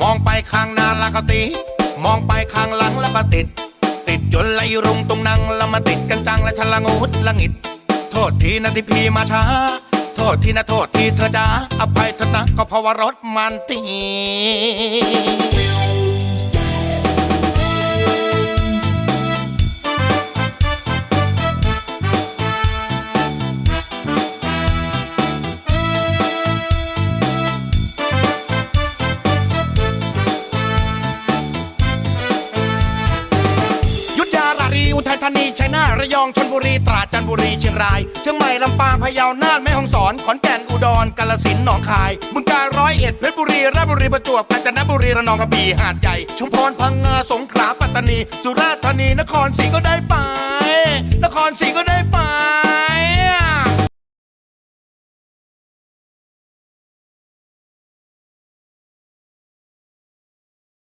มองไปข้างหน้าแล้วก็ติด มองไปข้างหลังแล้วก็ติด ติดจนไหลรุงตรงนังแล้วมาติดกันจังและฉลังุดละงิด โทษทีนะที่พี่มาช้า โทษทีนะโทษทีเธอจ้าอภัยเถอะนะก็เพราะว่ารถมันติด ธานีชัยนาทระยองชนบุรีตราดจันทบุรีเชียงรายเชียงใหม่ลำปางพะเยาน่านแม่ฮ่องสอนขอนแก่นอุดรกาฬสินธุ์หนองคายบึงกาฬร้อยเอ็ดเพชรบุรีราชบุรีประจวบกาญจนบุรีระนองกระบี่หาดใหญ่ชุมพรพังงาสงขลาปัตตานี สุราษฎร์ธานีนครศรีก็ได้ไป นครศรีก็